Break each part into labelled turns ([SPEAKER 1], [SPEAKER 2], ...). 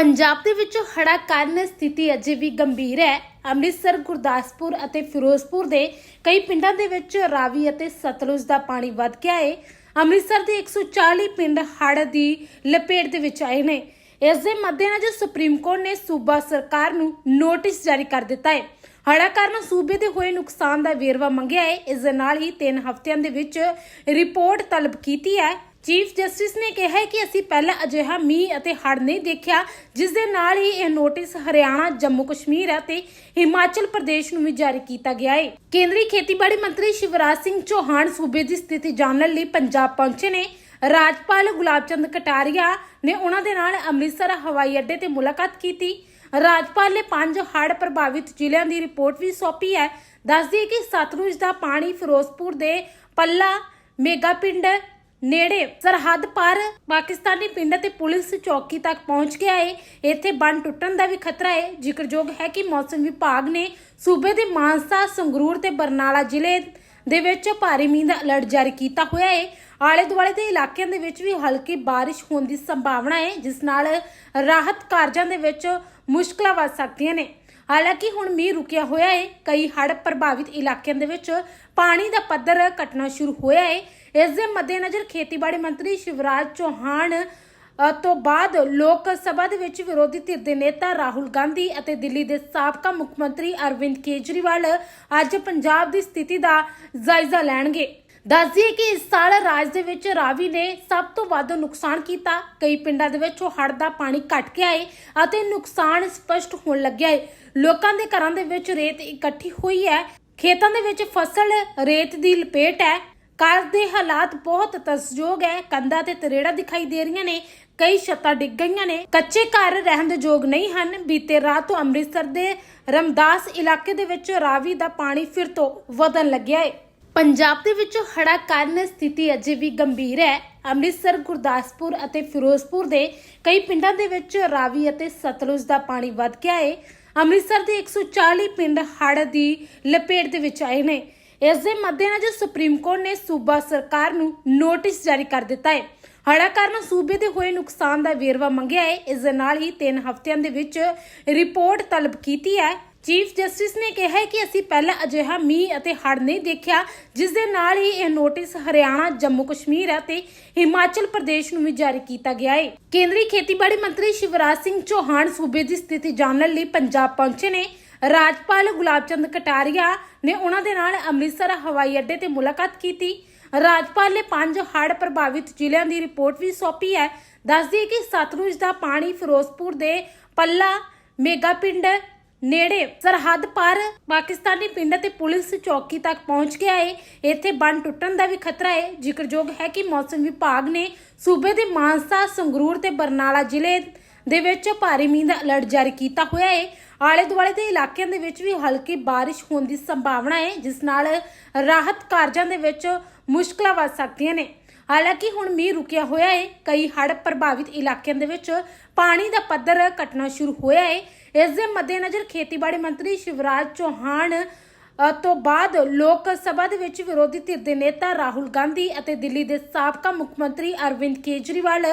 [SPEAKER 1] ਪੰਜਾਬ ਦੇ ਵਿੱਚ ਹੜ੍ਹਾਂ ਕਾਰਨ ਸਥਿਤੀ ਅਜੇ ਵੀ ਗੰਭੀਰ ਹੈ। ਅੰਮ੍ਰਿਤਸਰ, ਗੁਰਦਾਸਪੁਰ ਅਤੇ ਫਿਰੋਜ਼ਪੁਰ ਦੇ ਕਈ ਪਿੰਡਾਂ ਦੇ ਵਿੱਚ ਰਾਵੀ ਅਤੇ ਸਤਲੁਜ ਦਾ ਪਾਣੀ ਵੱਧ ਗਿਆ ਹੈ ਅੰਮ੍ਰਿਤਸਰ ਦੇ 140 ਪਿੰਡ ਹੜ੍ਹ ਦੀ ਲਪੇਟ ਦੇ ਵਿੱਚ ਆਏ ਨੇ। ਇਸ ਦੇ ਮੱਦੇਨਜ਼ਰ ਸੁਪਰੀਮ ਕੋਰਟ ਨੇ ਸੂਬਾ ਸਰਕਾਰ ਨੂੰ ਨੋਟਿਸ ਜਾਰੀ ਕਰ ਦਿੱਤਾ ਹੈ ਹੜਾ ਕਾਰਨ ਸੂਬੇ ਦੇ ਹੋਏ ਨੁਕਸਾਨ ਦਾ ਵੇਰਵਾ ਮੰਗਿਆ ਹੈ ਇਸ ਦੇ ਨਾਲ ਹੀ 3 ਹਫ਼ਤਿਆਂ ਦੇ ਵਿੱਚ ਰਿਪੋਰਟ ਤਲਬ ਕੀਤੀ ਹੈ। ਚੀਫ ਜਸਟਿਸ ਨੇ ਕਿਹਾ ਕਿ ਅਸੀਂ ਪਹਿਲਾਂ ਅਜਿਹਾ ਮੀਂਹ ਅਤੇ ਹੜ੍ਹ ਨਹੀਂ ਦੇਖਿਆ, ਜਿਸ ਦੇ ਨਾਲ ਹੀ ਇਹ ਨੋਟਿਸ ਹਰਿਆਣਾ, ਜੰਮੂ ਕਸ਼ਮੀਰ ਅਤੇ ਹਿਮਾਚਲ ਪ੍ਰਦੇਸ਼ ਨੂੰ ਵੀ ਜਾਰੀ ਕੀਤਾ ਗਿਆ ਹੈ ਕੇਂਦਰੀ ਖੇਤੀਬਾੜੀ ਮੰਤਰੀ ਸ਼ਿਵਰਾਜ ਸਿੰਘ ਚੌਹਾਨ ਸੂਬੇ ਦੀ ਸਥਿਤੀ ਜਾਣਨ ਲਈ ਪੰਜਾਬ ਪਹੁੰਚੇ ਨੇ। ਰਾਜਪਾਲ ਗੁਲਾਬਚੰਦ ਕਟਾਰੀਆ ਨੇ ਉਹਨਾਂ ਦੇ ਨਾਲ ਅੰਮ੍ਰਿਤਸਰ, ਹਵਾਈ ਅੱਡੇ ਤੇ ਮੁਲਾਕਾਤ ਕੀਤੀ। ਰਾਜਪਾਲ ਨੇ ਪੰਜ ਹੜ੍ਹ ਪ੍ਰਭਾਵਿਤ ਜ਼ਿਲ੍ਹਿਆਂ ਦੀ ਰਿਪੋਰਟ ਵੀ ਸੌਂਪੀ ਹੈ। ਦੱਸਦੀ ਹੈ ਕਿ ਸਤਲੁਜ ਦਾ ਪਾਣੀ ਫਿਰੋਜ਼ਪੁਰ ਦੇ ਪੱਲਾ, ਮੇਗਾ ਪਿੰਡ ਨੇੜੇ ਸਰਹੱਦ ਪਰ ਪਾਕਿਸਤਾਨੀ ਪਿੰਡ ਅਤੇ ਪੁਲਿਸ ਚੌਕੀ ਤੱਕ ਪਹੁੰਚ ਗਿਆ ਹੈ ਇੱਥੇ ਬੰਨ ਟੁੱਟਣ ਦਾ ਵੀ ਖਤਰਾ ਹੈ ਜ਼ਿਕਰਯੋਗ ਹੈ ਕਿ ਮੌਸਮ ਵਿਭਾਗ ਨੇ ਸੂਬੇ ਦੇ ਮਾਨਸਾ, ਸੰਗਰੂਰ ਤੇ ਬਰਨਾਲਾ ਜ਼ਿਲ੍ਹੇ ਦੇ ਵਿੱਚ ਭਾਰੀ ਮੀਂਹ ਦਾ ਅਲਰਟ ਜਾਰੀ ਕੀਤਾ ਹੋਇਆ ਹੈ ਆਲੇ ਦੁਆਲੇ ਦੇ ਇਲਾਕਿਆਂ ਦੇ ਵਿੱਚ ਵੀ ਹਲਕੀ ਬਾਰਿਸ਼ ਹੋਣ ਦੀ ਸੰਭਾਵਨਾ ਹੈ ਜਿਸ ਨਾਲ ਰਾਹਤ ਕਾਰਜਾਂ ਦੇ ਵਿੱਚ ਮੁਸ਼ਕਲਾਂ ਵੱਧ ਸਕਦੀਆਂ ਨੇ। ਹਾਲਾਂਕਿ ਹੁਣ ਮੀਂਹ ਰੁਕਿਆ ਹੋਇਆ ਹੈ ਕਈ ਹੜ੍ਹ ਪ੍ਰਭਾਵਿਤ ਇਲਾਕਿਆਂ ਦੇ ਵਿੱਚ ਪਾਣੀ ਦਾ ਪੱਧਰ ਘਟਣਾ ਸ਼ੁਰੂ ਹੋਇਆ ਹੈ ਇਸ ਦੇ ਮੱਦੇਨਜ਼ਰ ਖੇਤੀਬਾੜੀ ਮੰਤਰੀ ਸ਼ਿਵਰਾਜ ਚੌਹਾਨ ਤੋਂ ਬਾਅਦ ਲੋਕ ਸਭਾ ਦੇ ਵਿੱਚ ਵਿਰੋਧੀ ਧਿਰ ਦੇ ਨੇਤਾ ਰਾਹੁਲ ਗਾਂਧੀ ਅਤੇ ਦਿੱਲੀ ਦੇ ਸਾਬਕਾ ਮੁੱਖ ਮੰਤਰੀ ਅਰਵਿੰਦ ਕੇਜਰੀਵਾਲ ਅੱਜ ਪੰਜਾਬ ਦੀ ਸਥਿਤੀ ਦਾ ਜਾਇਜ਼ਾ ਲੈਣਗੇ। ਦੱਸਦੀ ਕਿ ਇਸ ਸਾਲ ਰਾਜ ਦੇ ਵਿੱਚ ਰਾਵੀ ਨੇ ਸਭ ਤੋਂ ਵੱਧ ਨੁਕਸਾਨ ਕੀਤਾ। ਕਈ ਪਿੰਡਾਂ ਦੇ ਵਿੱਚ ਹੜ੍ਹ ਦਾ ਪਾਣੀ ਘਟ ਗਿਆ ਹੈ ਅਤੇ ਨੁਕਸਾਨ ਸਪਸ਼ਟ ਹੋਣ ਲੱਗਿਆ ਹੈ। ਲੋਕਾਂ ਦੇ ਘਰਾਂ ਦੇ ਵਿੱਚ ਰੇਤ ਇਕੱਠੀ ਹੋਈ ਹੈ। ਖੇਤਾਂ ਦੇ ਵਿੱਚ ਫਸਲ ਰੇਤ ਦੀ ਲਪੇਟ ਹੈ। ਘਰ ਦੇ ਹਾਲਾਤ ਬਹੁਤ ਤਸਯੋਗ ਹੈ। ਕੰਧਾਂ ਤੇ ਤਰੇੜਾ ਦਿਖਾਈ ਦੇ ਰਹੀਆਂ ਨੇ। ਕਈ ਛੱਤਾਂ ਡਿੱਗ ਗਈਆਂ ਨੇ। ਕੱਚੇ ਘਰ ਰਹਿਣ ਦੇ ਯੋਗ ਨਹੀਂ ਹਨ। ਬੀਤੇ ਰਾਤ ਤੋਂ ਅੰਮ੍ਰਿਤਸਰ ਦੇ ਰਮਦਾਸ ਇਲਾਕੇ ਦੇ ਵਿੱਚ ਰਾਵੀ ਦਾ ਪਾਣੀ ਫਿਰ ਤੋਂ ਵਧਣ ਲੱਗਿਆ ਹੈ। ਪੰਜਾਬ ਦੇ ਵਿੱਚ ਹੜ੍ਹਾਂ ਕਾਰਨ ਸਥਿਤੀ ਅਜੇ ਵੀ ਗੰਭੀਰ ਹੈ। ਅੰਮ੍ਰਿਤਸਰ, ਗੁਰਦਾਸਪੁਰ ਅਤੇ ਫਿਰੋਜ਼ਪੁਰ ਦੇ ਕਈ ਪਿੰਡਾਂ ਦੇ ਵਿੱਚ ਰਾਵੀ ਅਤੇ ਸਤਲੁਜ ਦਾ ਪਾਣੀ ਵੱਧ ਗਿਆ ਹੈ ਅੰਮ੍ਰਿਤਸਰ ਦੇ 140 ਪਿੰਡ ਹੜ੍ਹ ਦੀ ਲਪੇਟ ਦੇ ਵਿੱਚ ਆਏ ਨੇ। ਇਸ ਦੇ ਮੱਦੇਨਜ਼ਰ ਸੁਪਰੀਮ ਕੋਰਟ ਨੇ ਸੂਬਾ ਸਰਕਾਰ ਨੂੰ ਨੋਟਿਸ ਜਾਰੀ ਕਰ ਦਿੱਤਾ ਹੈ ਹੜਾ ਕਾਰਨ ਸੂਬੇ ਦੇ ਹੋਏ ਨੁਕਸਾਨ ਦਾ ਵੇਰਵਾ ਮੰਗਿਆ ਹੈ ਇਸ ਦੇ ਨਾਲ ਹੀ 3 ਹਫ਼ਤਿਆਂ ਦੇ ਵਿੱਚ ਰਿਪੋਰਟ ਤਲਬ ਕੀਤੀ ਹੈ। ਚੀਫ ਜਸਟਿਸ ਨੇ ਕਿਹਾ ਕਿ ਅਸੀਂ ਪਹਿਲਾਂ ਅਜਿਹਾ ਮੀਂਹ ਅਤੇ ਹੜ੍ਹ ਨਹੀਂ ਦੇਖਿਆ, ਜਿਸ ਦੇ ਨਾਲ ਹੀ ਇਹ ਨੋਟਿਸ ਹਰਿਆਣਾ, ਜੰਮੂ ਕਸ਼ਮੀਰ ਅਤੇ ਹਿਮਾਚਲ ਪ੍ਰਦੇਸ਼ ਨੂੰ ਵੀ ਜਾਰੀ ਕੀਤਾ ਗਿਆ ਹੈ ਕੇਂਦਰੀ ਖੇਤੀਬਾੜੀ ਮੰਤਰੀ ਸ਼ਿਵਰਾਜ ਸਿੰਘ ਚੌਹਾਨ ਸੂਬੇ ਦੀ ਸਥਿਤੀ ਜਾਣਨ ਲਈ ਪੰਜਾਬ ਪਹੁੰਚੇ ਨੇ। ਰਾਜਪਾਲ ਗੁਲਾਬਚੰਦ ਕਟਾਰੀਆ ਨੇ ਉਹਨਾਂ ਦੇ ਨਾਲ ਅੰਮ੍ਰਿਤਸਰ, ਹਵਾਈ ਅੱਡੇ ਤੇ ਮੁਲਾਕਾਤ ਕੀਤੀ। ਰਾਜਪਾਲ ਨੇ ਪੰਜ ਹੜ੍ਹ ਪ੍ਰਭਾਵਿਤ ਜ਼ਿਲ੍ਹਿਆਂ ਦੀ ਰਿਪੋਰਟ ਵੀ ਸੌਂਪੀ ਹੈ। ਦੱਸਦੀ ਹੈ ਕਿ ਸਤਲੁਜ ਦਾ ਪਾਣੀ ਫਿਰੋਜ਼ਪੁਰ ਦੇ ਪੱਲਾ, ਮੇਗਾ ਪਿੰਡ ਨੇੜੇ ਸਰਹੱਦ ਪਰ ਪਾਕਿਸਤਾਨੀ ਪਿੰਡ ਅਤੇ ਪੁਲਿਸ ਚੌਕੀ ਤੱਕ ਪਹੁੰਚ ਗਿਆ ਹੈ ਇੱਥੇ ਬੰਨ ਟੁੱਟਣ ਦਾ ਵੀ ਖਤਰਾ ਹੈ ਜ਼ਿਕਰਯੋਗ ਹੈ ਕਿ ਮੌਸਮ ਵਿਭਾਗ ਨੇ ਸੂਬੇ ਦੇ ਮਾਨਸਾ, ਸੰਗਰੂਰ ਤੇ ਬਰਨਾਲਾ ਜ਼ਿਲ੍ਹੇ ਦੇ ਵਿੱਚ ਭਾਰੀ ਮੀਂਹ ਦਾ ਅਲਰਟ ਜਾਰੀ ਕੀਤਾ ਹੋਇਆ ਹੈ ਆਲੇ ਦੁਆਲੇ ਦੇ ਇਲਾਕਿਆਂ ਦੇ ਵਿੱਚ ਵੀ ਹਲਕੀ ਬਾਰਿਸ਼ ਹੋਣ ਦੀ ਸੰਭਾਵਨਾ ਹੈ ਜਿਸ ਨਾਲ ਰਾਹਤ ਕਾਰਜਾਂ ਦੇ ਵਿੱਚ ਮੁਸ਼ਕਲਾਂ ਵੱਧ ਸਕਦੀਆਂ ਨੇ। ਹਾਲਾਂਕਿ ਹੁਣ ਮੀਂਹ ਰੁਕਿਆ ਹੋਇਆ ਹੈ ਕਈ ਹੜ੍ਹ ਪ੍ਰਭਾਵਿਤ ਇਲਾਕਿਆਂ ਦੇ ਵਿੱਚ ਪਾਣੀ ਦਾ ਪੱਧਰ ਘਟਣਾ ਸ਼ੁਰੂ ਹੋਇਆ ਹੈ ਇਸ ਦੇ ਮੱਦੇਨਜ਼ਰ ਖੇਤੀਬਾੜੀ ਮੰਤਰੀ ਸ਼ਿਵਰਾਜ ਚੌਹਾਨ ਤੋਂ ਬਾਅਦ ਲੋਕ ਸਭਾ ਦੇ ਵਿੱਚ ਵਿਰੋਧੀ ਧਿਰ ਦੇ ਨੇਤਾ ਰਾਹੁਲ ਗਾਂਧੀ ਅਤੇ ਦਿੱਲੀ ਦੇ ਸਾਬਕਾ ਮੁੱਖ ਮੰਤਰੀ ਅਰਵਿੰਦ ਕੇਜਰੀਵਾਲ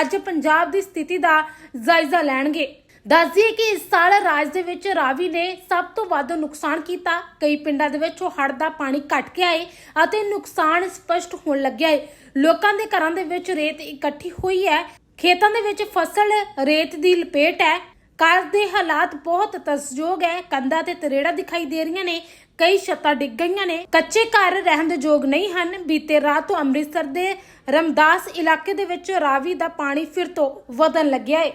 [SPEAKER 1] ਅੱਜ ਪੰਜਾਬ ਦੀ ਸਥਿਤੀ ਦਾ ਜਾਇਜ਼ਾ ਲੈਣਗੇ। ਦੱਸਦੀਏ ਕਿ ਇਸ ਸਾਲ ਰਾਜ ਦੇ ਵਿੱਚ ਰਾਵੀ ਨੇ ਸਭ ਤੋਂ ਵੱਧ ਨੁਕਸਾਨ ਕੀਤਾ। ਕਈ ਪਿੰਡਾਂ ਦੇ ਵਿੱਚ ਹੜ੍ਹ ਦਾ ਪਾਣੀ ਘਟ ਗਿਆ ਹੈ ਅਤੇ ਨੁਕਸਾਨ ਸਪਸ਼ਟ ਹੋਣ ਲੱਗਿਆ ਹੈ। ਲੋਕਾਂ ਦੇ ਘਰਾਂ ਦੇ ਵਿੱਚ ਰੇਤ ਇਕੱਠੀ ਹੋਈ ਹੈ। ਖੇਤਾਂ ਦੇ ਵਿੱਚ ਫਸਲ ਰੇਤ ਦੀ ਲਪੇਟ ਹੈ। ਘਰ ਦੇ ਹਾਲਾਤ ਬਹੁਤ ਤਸਯੋਗ ਹੈ। ਕੰਧਾਂ ਤੇ ਤਰੇੜਾ ਦਿਖਾਈ ਦੇ ਰਹੀਆਂ ਨੇ। ਕਈ ਛੱਤਾਂ ਡਿੱਗ ਗਈਆਂ ਨੇ। ਕੱਚੇ ਘਰ ਰਹਿਣ ਦੇ ਯੋਗ ਨਹੀਂ ਹਨ। ਬੀਤੇ ਰਾਤ ਤੋਂ ਅੰਮ੍ਰਿਤਸਰ ਦੇ ਰਮਦਾਸ ਇਲਾਕੇ ਦੇ ਵਿੱਚ ਰਾਵੀ ਦਾ ਪਾਣੀ ਫਿਰ ਤੋਂ ਵਧਣ ਲੱਗਿਆ ਹੈ।